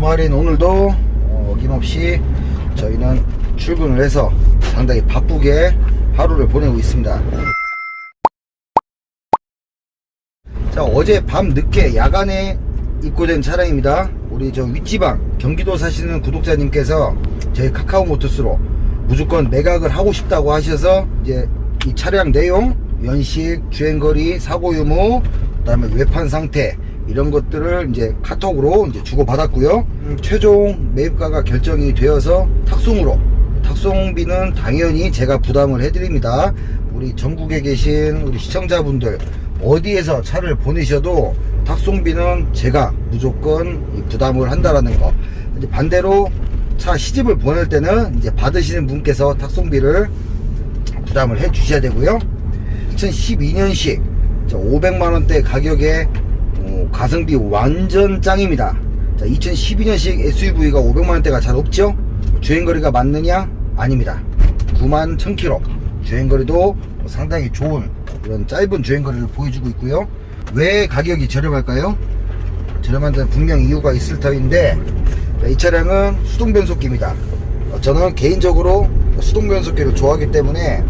주말인 오늘도 어, 어김없이 저희는 출근을 해서 상당히 바쁘게 하루를 보내고 있습니다. 자, 어제 밤 늦게 야간에 입고된 차량입니다. 우리 저 윗지방 경기도 사시는 구독자님께서 저희 카카오 모터스로 무조건 매각을 하고 싶다고 하셔서 이제 이 차량 내용, 연식, 주행거리, 사고 유무, 그 다음에 외판 상태 이런 것들을 이제 카톡으로 이제 주고 받았고요. 음, 최종 매입가가 결정이 되어서 탁송으로 탁송비는 당연히 제가 부담을 해드립니다. 우리 전국에 계신 우리 시청자분들 어디에서 차를 보내셔도 탁송비는 제가 무조건 이 부담을 한다라는 거. 반대로 차 시집을 보낼 때는 이제 받으시는 분께서 탁송비를 부담을 해 주셔야 되고요. 2012년식 500만 원대 가격에 어, 가성비 완전 짱입니다. 자, 2012년식 SUV가 500만 원대가 잘 없죠? 주행거리가 맞느냐? 아닙니다. 9만 1000km. 주행거리도 상당히 좋은 이런 짧은 주행거리를 보여주고 있고요. 왜 가격이 저렴할까요? 저렴한 데는 분명 이유가 있을 터인데 자, 이 차량은 수동 변속기입니다. 어, 저는 개인적으로 수동 변속기를 좋아하기 때문에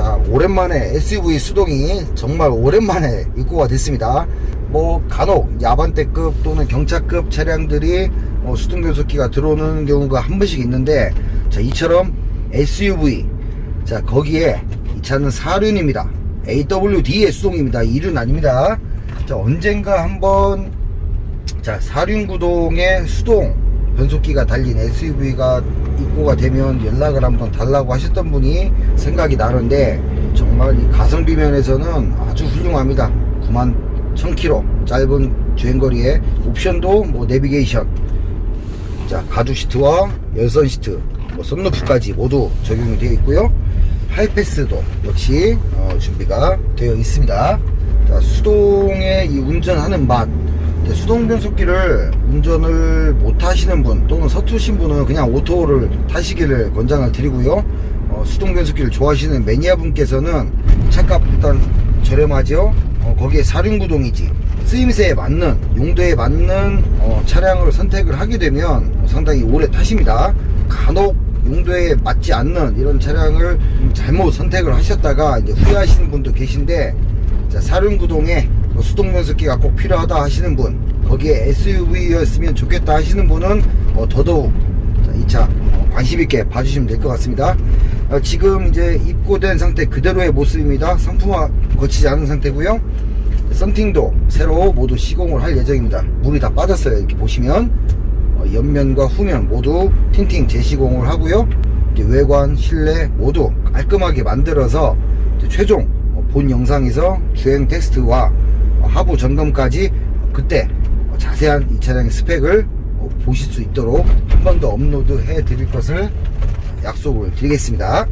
자 오랜만에 SUV 수동이 정말 오랜만에 입고가 됐습니다. 뭐 간혹 야반대급 또는 경차급 차량들이 어, 수동 변속기가 들어오는 경우가 한 번씩 있는데 자 이처럼 SUV 자 거기에 이 차는 사륜입니다. AWD의 수동입니다. 2륜 아닙니다. 자 언젠가 한번 자 사륜구동의 수동 변속기가 달린 SUV가 입고가 되면 연락을 한번 달라고 하셨던 분이 생각이 나는데 정말 이 가성비 면에서는 아주 훌륭합니다. 9만 1000km 짧은 주행거리에 옵션도 뭐 내비게이션. 자 가죽 시트와 열선 시트 뭐 썬루프까지 모두 적용이 되어 있고요. 하이패스도 역시 어, 준비가 되어 있습니다. 자 수동의 이 운전하는 맛 수동 변속기를 운전을 못 하시는 분 또는 서투신 분은 그냥 오토를 타시기를 권장을 드리고요. 어, 수동 변속기를 좋아하시는 매니아 분께서는 차값 일단 저렴하죠. 어, 거기에 사륜구동이지 쓰임새에 맞는 용도에 맞는 어, 차량을 선택을 하게 되면 상당히 오래 타십니다. 간혹 용도에 맞지 않는 이런 차량을 잘못 선택을 하셨다가 이제 후회하시는 분도 계신데 자, 사륜구동에 뭐 수동 변속기가 꼭 필요하다 하시는 분 거기에 SUV였으면 좋겠다 하시는 분은 어, 더더욱 이 차 관심 있게 봐주시면 될 것 같습니다. 어, 지금 이제 입고된 상태 그대로의 모습입니다. 상품화 거치지 않은 상태고요. 썬팅도 새로 모두 시공을 할 예정입니다. 물이 다 빠졌어요. 이렇게 보시면. 어, 옆면과 후면 모두 틴팅 재시공을 하고요. 외관 실내 모두 깔끔하게 만들어서 최종 어, 본 영상에서 주행 테스트와 어, 하부 점검까지 그때 어, 자세한 이 차량의 스펙을 어, 보실 수 있도록 한 번 더 업로드 해 드릴 것을 약속을 드리겠습니다.